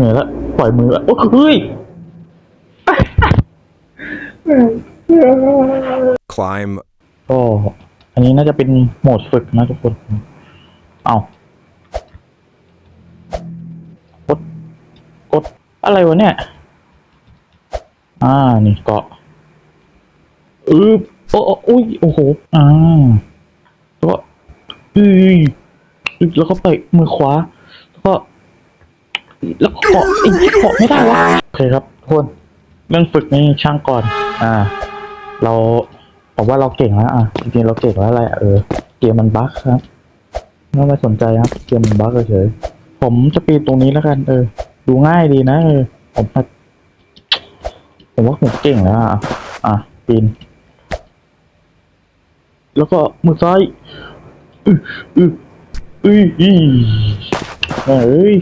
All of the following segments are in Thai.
เหนื่อยแล้วปล่อยมือแล้วโอ้เฮ้ย Climb ก็อันนี้น่าจะเป็นโหมดฝึกนะทุกคน เอากด กด อะไรวะเนี่ย อ่า นี่เกาะอือโอ้โอ้อุ้ยโอ้โห อ่าแล้วก็อืออึแล้วก็ไปมือขวา แล้วก็ แล้วก็เกาะอีกเกาะไม่ได้วะโอเคครับทุกคนเรื่องฝึกนี่ช่างก่อน อ่า เราผมว่าเราเก่งแล้วอะจริงๆเราเก่งแล้วแหละเออเกมมันบั๊กครับไม่ไม่สนใจครับเกมมันบั๊กเฉยผมจะปีนตรงนี้แล้วกัน เออ ดูง่ายดีนะเออผมผมว่าผมเก่งแล้วอะอะปีนแล้วก็มือซ้ายอืออืออืออเอ้ย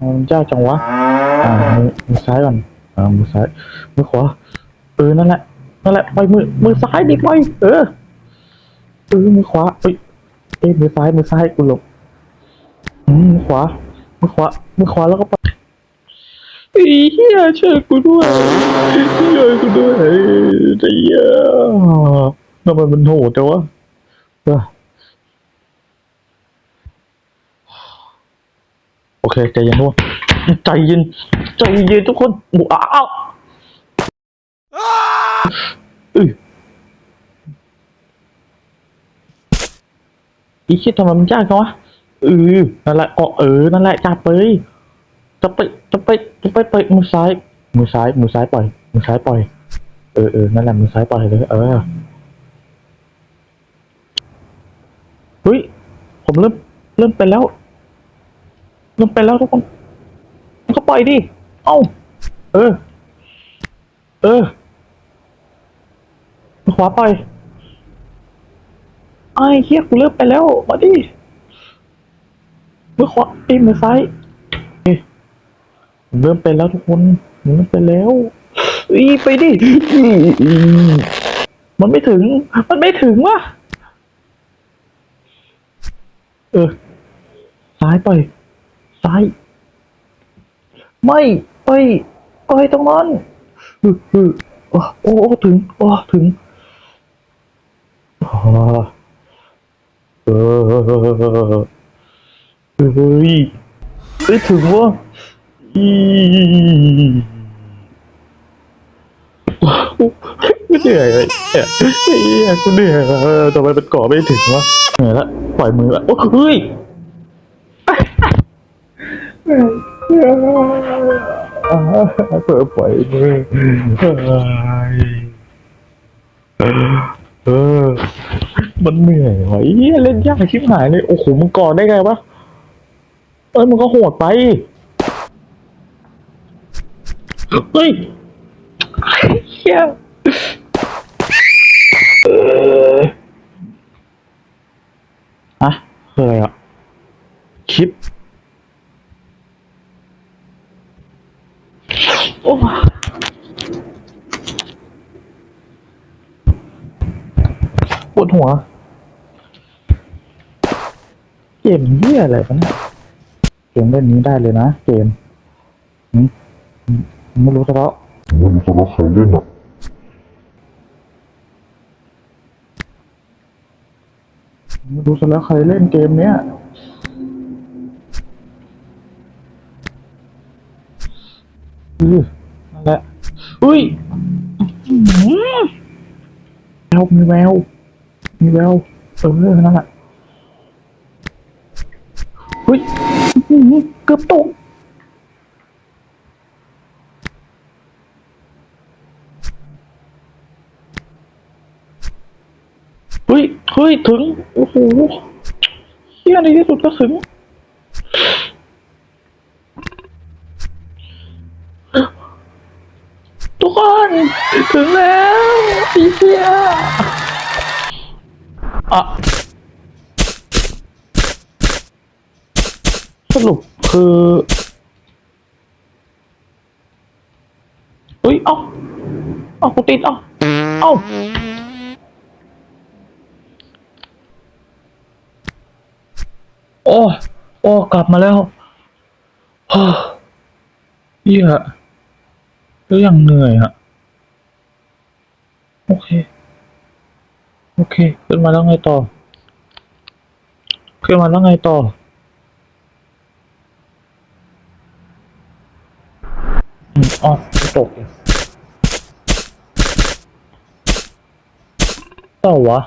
มันจ้าจังวะ อ่ามือมือซ้ายก่อน อ่า มือซ้าย มือขวา เออ นั่นแหละ นั่นแหละ ไปมือ มือซ้ายดิไป เออ เออ มือขวาเอ้ยเอ้ยมือซ้าย มือซ้าย กูหลบอืมมือขวา มือขวา มือขวาแล้วก็ไปอีเหี้ยช่วยกูด้วยช่วยกูด้วยไอ้เหี้ยทำไมมันโหดจังวะ เคใจเย็นทุกคนใจเย็นใจเย็นทุกคนบุอ้าวอืออีคิดทำไมมันยากจังวะเออนั่นแหละอ๋อเออนั่นแหละจับไปจะไปจะไปจะไปไปมือซ้าย มือซ้าย มือซ้ายปล่อย มือซ้ายปล่อย เออเออนั่นแหละมือซ้ายปล่อยเลยเออเฮ้ยผมเริ่มเริ่มเป็นแล้ว เริ่มเป็นแล้วทุกคนมันก็ปล่อยดิ เอ้า เออ เออมือขวาปล่อยไอ้เฮียกูเริ่มไปแล้วมาดิมือขวาไอ้มือซ้ายเริ่มเป็นแล้วทุกคนมเริ่มเป็นแล้วอีไปดิ มันไม่ถึง มันไม่ถึงวะเออซ้ายปล่อยาย ไม่ไปไปตรงนั้นฮึฮึโอ้โอ้ถึงโอ้ถึงอ๋อเออเฮ้ยไปถึงวะอีกูเหนื่อยเลยเนี่ยเฮียกูเหนื่อยเออทำไมมันกาะไม่ถึงวะเหนื่อยละปล่อยมือละโอ้ย เปิดปล่อยมือเออ มันเหนื่อยวะเหี้เล่นยากชิบหายเลยโอ้โหมึงก่อนได้ไงวะเอ้ยมึงก็โหดไปเฮ้ยเฮียเอออะคืออะไรอะคลิป โอ้ปวดหัว เกมเหี้ยอะไรกันเนี่ยเกมเล่นนี้ได้เลยนะ เกมหืมหืมไม่รู้ซะแล้วไม่รู้จะว่าใครเล่นอะไม่รู้ซะแล้วใครเล่นเกมเนี้ยอือ นั่นแหละอุ้ยอื้อหือแววมีแววมีแววเออนั่นแหละเฮ้ยอื้อหือเกือบตกเฮ้ยเฮ้ยถึง โอ้โหเฮียในที่สุดก็ถึง ทุกคน ถึงแล้วอีเฮียอะสรุปคือเฮ้ย เอ้า เอ้ากูติดเอ้า เอ้าโอ้ โอ้ กลับมาแล้วโอ้เหี้ย ก็ยังเหนื่อยอะโอเค โอเค ขึ้นมาแล้วไงต่อ ขึ้นมาแล้วไงต่ออืมอ๋อไม่ตกอีกต่อวะ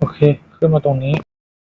โอเค ขึ้นมาตรงนี้